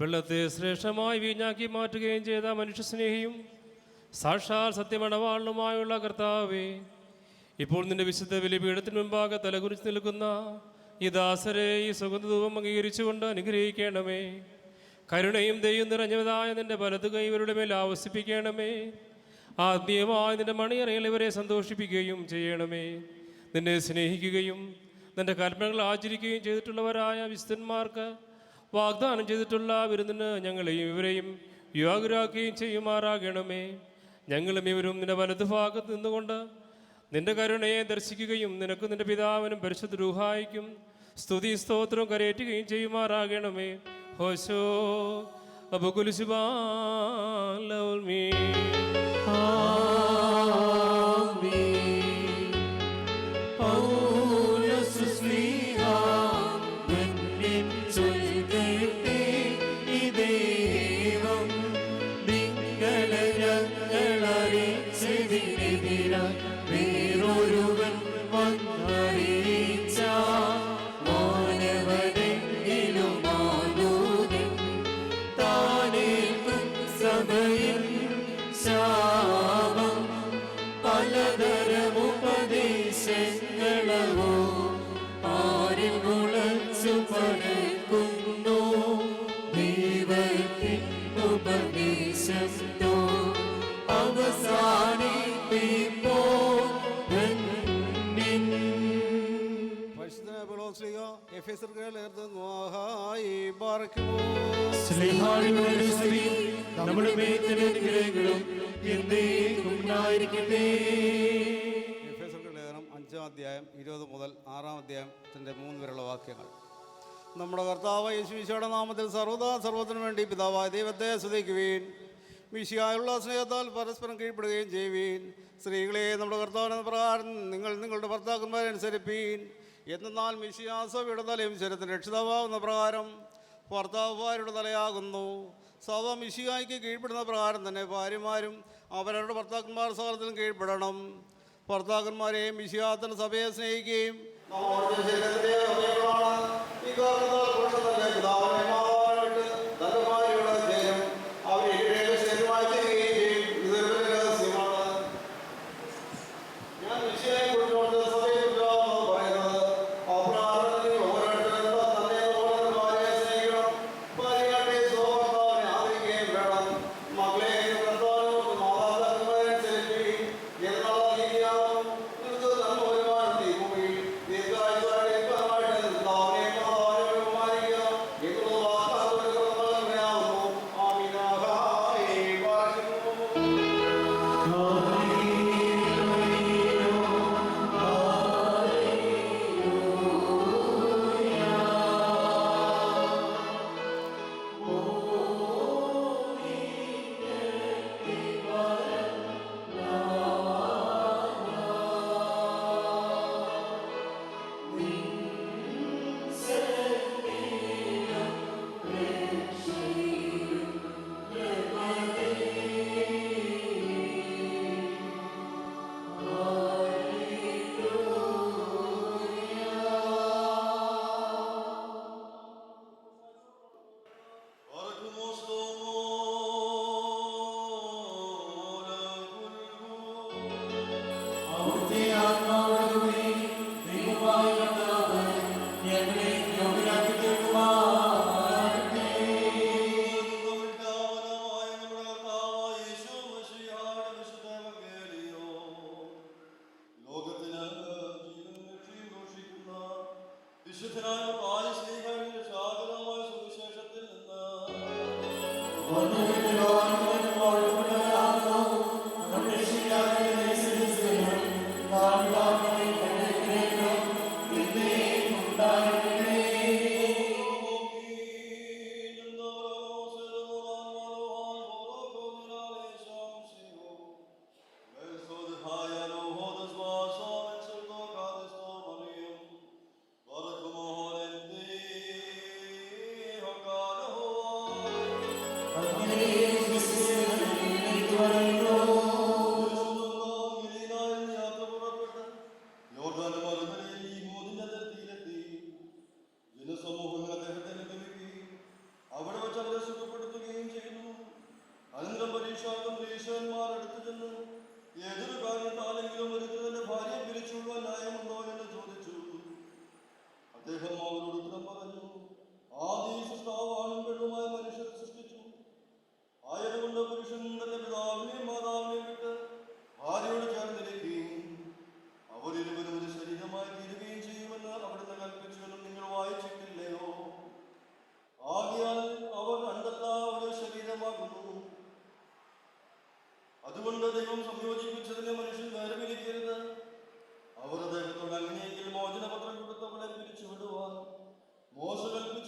വെള്ളത്തെ ശ്രേഷ്ഠമായി വീഞ്ഞാക്കി മാറ്റുകയും ചെയ്ത മനുഷ്യസ്നേഹിയും സാക്ഷാൽ സത്യമണവാളുമായുള്ള കർത്താവേ ഇപ്പോൾ നിന്റെ വിശുദ്ധ ബലിപീഠത്തിന് മുമ്പാകെ തലകുറിച്ച് നിൽക്കുന്ന ഈ ദാസരെ ഈ സുഗന്ധധൂപം അംഗീകരിച്ചുകൊണ്ട് അനുഗ്രഹിക്കണമേ. കരുണയും ദൈവം നിറഞ്ഞതായ നിന്റെ വലതു കൈ ഇവരുടെ മേൽ ആവസിപ്പിക്കണമേ. ആത്മീയമായ നിന്റെ മണിയറയിൽ ഇവരെ സന്തോഷിപ്പിക്കുകയും ചെയ്യണമേ. നിന്നെ സ്നേഹിക്കുകയും നിന്റെ കൽപ്പനകൾ ആചരിക്കുകയും ചെയ്തിട്ടുള്ളവരായ വിശുദ്ധന്മാർക്ക് വാഗ്ദാനം ചെയ്തിട്ടുള്ള വിരുന്നിന് ഞങ്ങളെയും ഇവരെയും യോഗ്യരാക്കുകയും ചെയ്യുമാറാകണമേ. ഞങ്ങളും ഇവരും നിന്റെ വലതുഭാഗത്ത് നിന്നുകൊണ്ട് നിന്റെ കരുണയെ ദർശിക്കുകയും നിനക്ക് നിന്റെ പിതാവിനും പരിശുദ്ധ രൂഹായിക്കും സ്തുതി സ്തോത്രവും കരയേറ്റുകയും ചെയ്യുമാറാകണമേ. ഹോശോ അബുകുലിശുബാലമീ വേറൊരുവൻ നമ്മുടെ മേത്തിന് അനുഗ്രഹങ്ങളും എന്നേക്കും ഉണ്ടായിരിക്കട്ടെ ലേഖനം അഞ്ചാം അധ്യായം ഇരുപത് മുതൽ ആറാം അധ്യായത്തിന്റെ മൂന്ന് വരെയുള്ള വാക്യങ്ങൾ. നമ്മുടെ കർത്താവ് യേശുവിശയുടെ നാമത്തിൽ സർവതാ സർവത്തിനു വേണ്ടി പിതാവായ ദൈവത്തെ സ്തുതിക്കുവീൻ. വിശിയായുള്ള സ്നേഹത്താൽ പരസ്പരം കീഴ്പ്പെടുകയും ചെയ്യുവീൻ. സ്ത്രീകളെ നമ്മുടെ കർത്താവിനെന്ന പ്രകാരം നിങ്ങൾ നിങ്ങളുടെ ഭർത്താക്കന്മാരെ അനുസരിപ്പീൻ. എന്നാൽ മിശിയാസ തലയും ശരത്തിന് രക്ഷിതാവുന്ന പ്രകാരം ഭർത്താവുമാരുടെ തലയാകുന്നു. സഭ മിശിയായിക്ക് കീഴ്പ്പെടുന്ന പ്രകാരം തന്നെ ഭാര്യമാരും അവരവരുടെ ഭർത്താക്കന്മാർ സകലത്തിലും കീഴ്പ്പെടണം. ഭർത്താക്കന്മാരെയും വിശ്വാസത്തിന് സഭയെ സ്നേഹിക്കുകയും Schütteln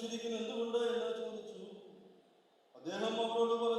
വിഷമിച്ചിരിക്കുന്ന എന്തുകൊണ്ട് എന്ന് ചോദിച്ചു. അദ്ദേഹം അവരോട് പറഞ്ഞു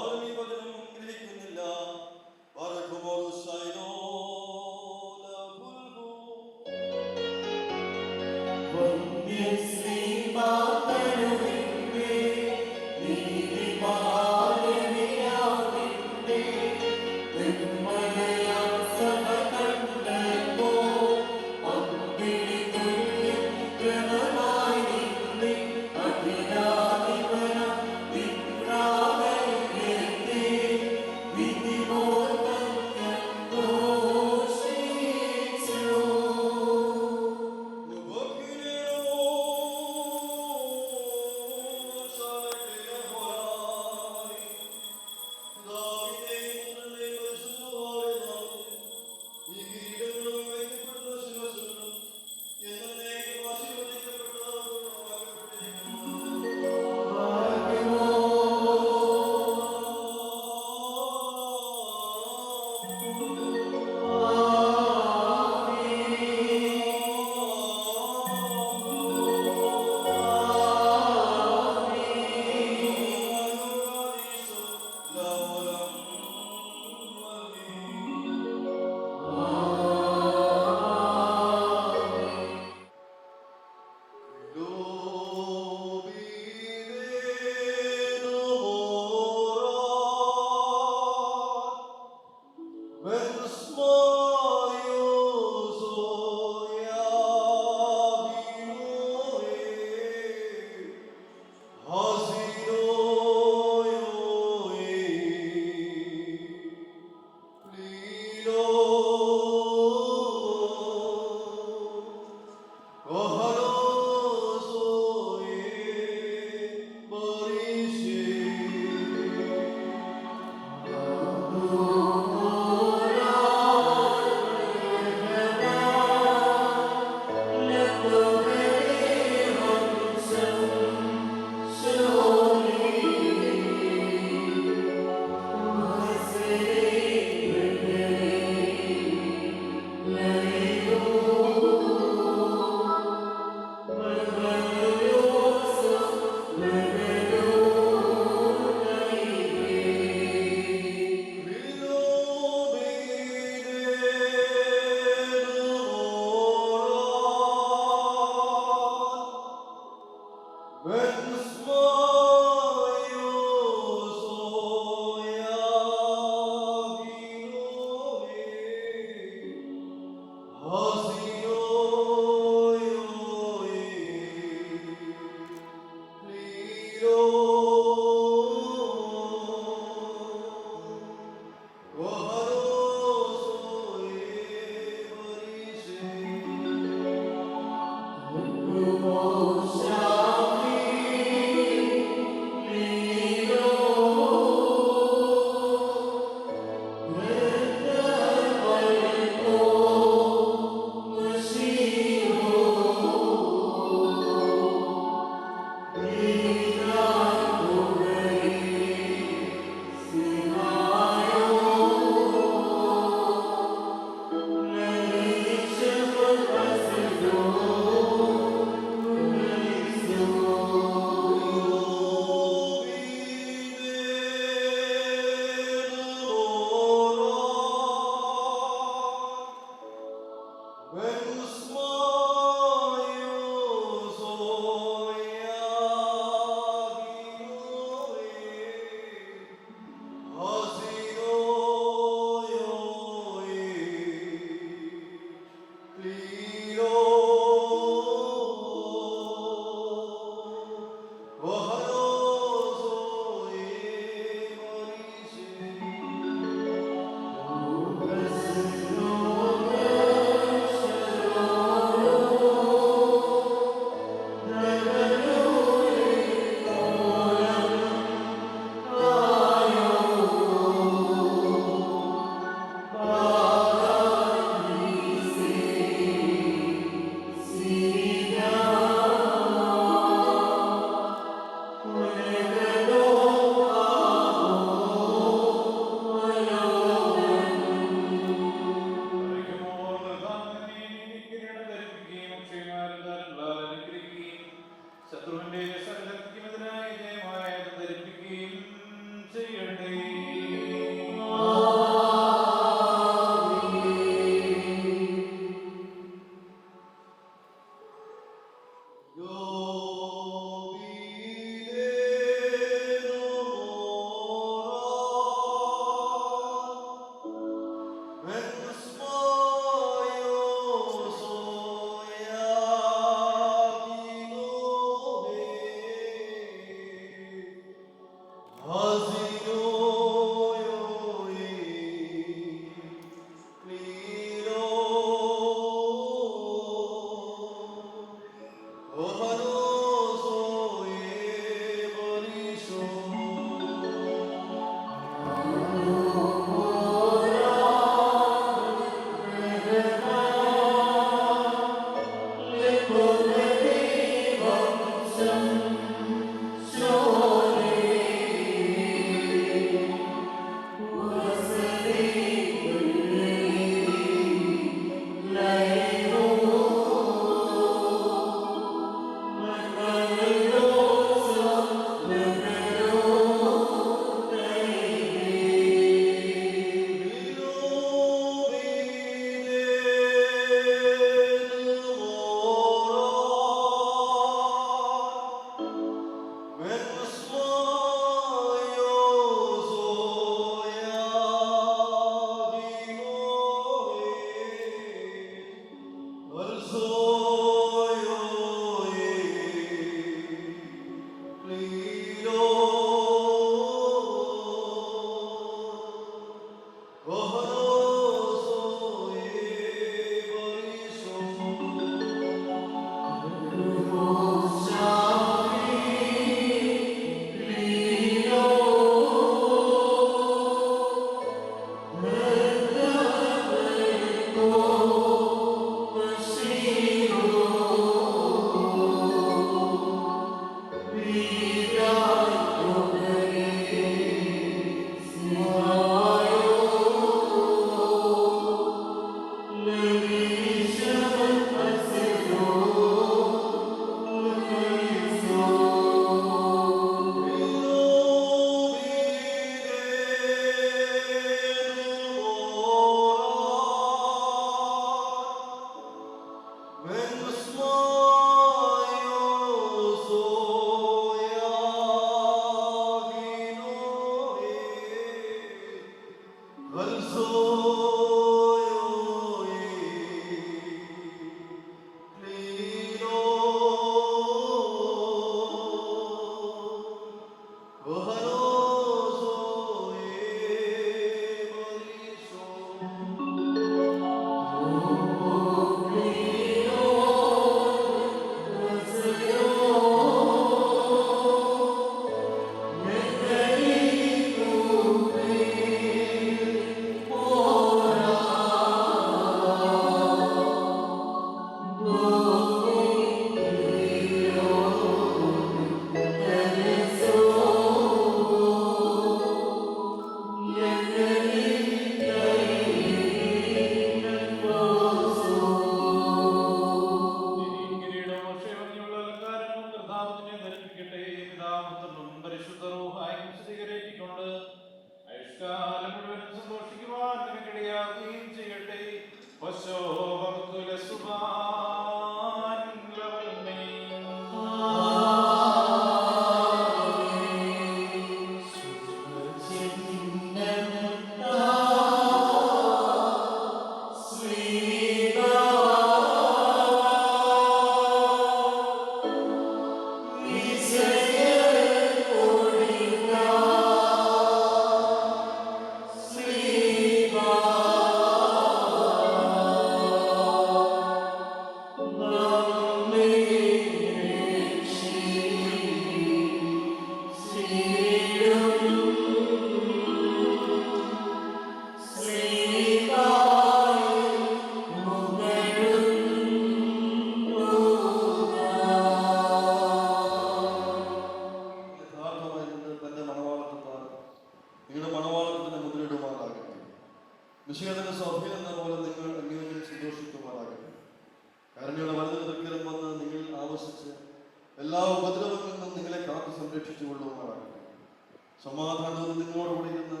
സമാധാനവും നിങ്ങളോടുകൂടി ഇരുന്ന്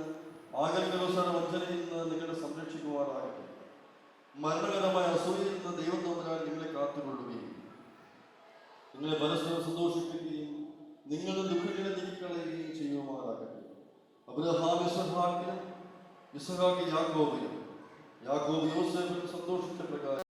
ആകൽക്കലോസാന വഞ്ചനയിൽ നിന്ന് നിങ്ങളെ സംരക്ഷിക്കുവാനാകട്ടെ. മരണകരമായ അസൂയയിൽ നിന്ന് ദൈവം തമ്മിലാൽ നിങ്ങളെ കാത്തുകൊള്ളുകയും നിങ്ങളെ പരസ്പരം സന്തോഷിപ്പിക്കുകയും നിങ്ങളുടെ ദുഃഖങ്ങളെ നീക്കിക്കളയുകയും ചെയ്യുമാറാകട്ടെ അബ്രഹാം ഇസഹാക്കിനും ഇസഹാക്ക് യാക്കോബ് യോസേഫിനും സന്തോഷിച്ച പ്രകാരം